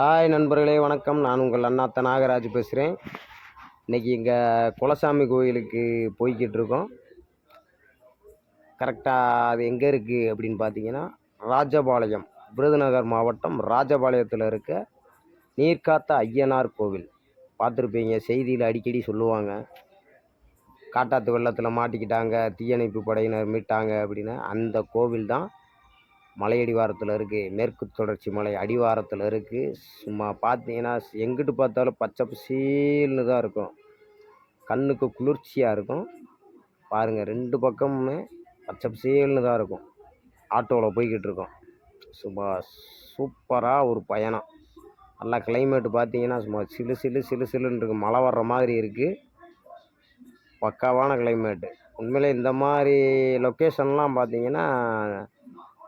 Hi நண்பர்களே வணக்கம். நான் உங்கள் அண்ணாத்த நாகராஜ் பேசுகிறேன் இன்றைக்கி இங்கே குலசாமி கோயிலுக்கு போய்கிட்டு இருக்கோம். கரெக்டாக அது எங்கே இருக்குது அப்படின்னு பார்த்தீங்கன்னா ராஜபாளையம் விருதுநகர் மாவட்டம் ராஜபாளையத்தில் இருக்க நீர்காத்த ஐயனார் கோவில். பார்த்துருப்பீங்க செய்தியில் அடிக்கடி சொல்லுவாங்க. காட்டாத்து வெள்ளத்தில் மாட்டிக்கிட்டாங்க தீயணைப்பு படையினர் மீட்டாங்க அப்படின்னு. அந்த கோவில் தான் மலை அடிவாரத்தில் இருக்குது மேற்கு தொடர்ச்சி மலை அடிவாரத்தில் இருக்குது சும்மா பார்த்தீங்கன்னா எங்கிட்டு பார்த்தாலும் பச்சை பசீல்னு தான் இருக்கும். கண்ணுக்கு குளிர்ச்சியாக இருக்கும். பாருங்கள் ரெண்டு பக்கமுமே பச்சை பசேல்னு தான் இருக்கும். ஆட்டோவில் போய்கிட்டு இருக்கோம். சும்மா சூப்பராக ஒரு பயணம். நல்லா கிளைமேட்டு பார்த்தீங்கன்னா சும்மா சிலு சிலு சிலு சிலுன்னு இருக்குது மழை வர்ற மாதிரி இருக்குது பக்காவான கிளைமேட்டு உண்மையிலே இந்த மாதிரி லொக்கேஷன்லாம் பார்த்தீங்கன்னா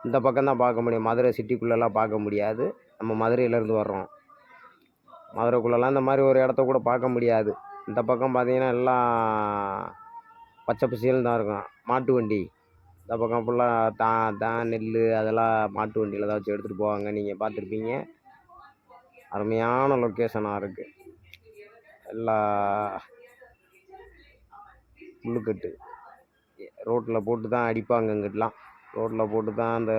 இந்த பக்கம் தான் பார்க்க முடியும். மதுரை சிட்டிக்குள்ளெல்லாம் பார்க்க முடியாது. நம்ம மதுரையிலேருந்து வர்றோம். மதுரைக்குள்ளெல்லாம் இந்த மாதிரி ஒரு இடத்த கூட பார்க்க முடியாது. இந்த பக்கம் பார்த்தீங்கன்னா எல்லாம் பச்சை பசியல் தான் இருக்கும். மாட்டு வண்டி. இந்த பக்கம் ஃபுல்லாக தான் தான் நெல் அதெல்லாம் மாட்டு வண்டியில் தான் வச்சு எடுத்துகிட்டு போவாங்க. நீங்கள் பார்த்துருப்பீங்க. அருமையான லொக்கேஷனாக இருக்குது எல்லா முள்ளுக்கட்டு. ரோட்டில் போட்டு தான் அடிப்பாங்க இங்கிட்டலாம். ரோட்டில் போட்டு தான் அந்த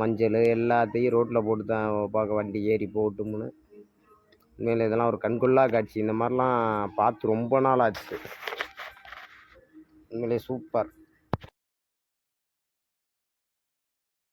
மஞ்சள் எல்லாத்தையும் ரோட்டில் போட்டு தான் பார்க்க வண்டி ஏறி போட்டும்னு. உண்மையில் இதெல்லாம் ஒரு கண்கொள்ளா காட்சி. இந்த மாதிரிலாம் பார்த்து ரொம்ப நாள் ஆச்சு. உண்மையிலே சூப்பர்.